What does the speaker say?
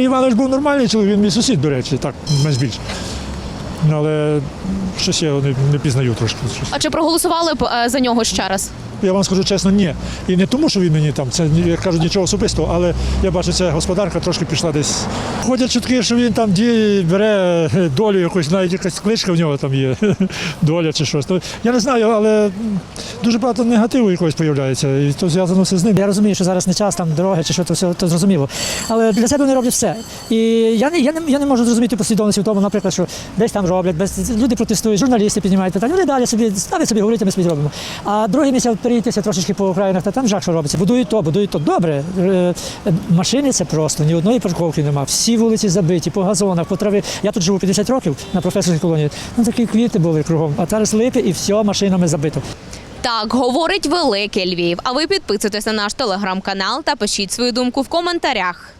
Іванович був нормальний чоловік, він мій сусід, до речі, так, менш більше. Але щось я його не, не пізнаю трошки. Щось. А чи проголосували б е, за нього ще раз? Я вам скажу чесно, ні. І не тому, що він мені там, це як кажуть, нічого особистого, але я бачу, ця господарка трошки пішла десь. Ходять чутки, що він там діє, бере долю якусь, навіть якась кличка в нього там є, доля чи щось. Я не знаю, але дуже багато негативу якогось з'являється, і то зв'язано все з ним. Я розумію, що зараз не час там дороги чи що то все то зрозуміло. Але для себе вони роблять все. І я не, я не, я не можу зрозуміти послідовності в тому, наприклад, що десь там роблять, без, люди протестують, журналісти піднімають питання. Вони далі собі ставлять собі, говорять, ми собі зробимо. А друге місце перейтися трошечки по Українах, та там жах, що робиться. Будують то, будують то. Добре. Е, Машини це просто, ні одної парковки нема. Всі вулиці забиті, по газонах, по траві. Я тут живу 50 років на професорській колонії. Ну такі квіти були кругом. А зараз липи і все машинами забито. Так, говорить великий Львів. А ви підписуйтесь на наш телеграм-канал та пишіть свою думку в коментарях.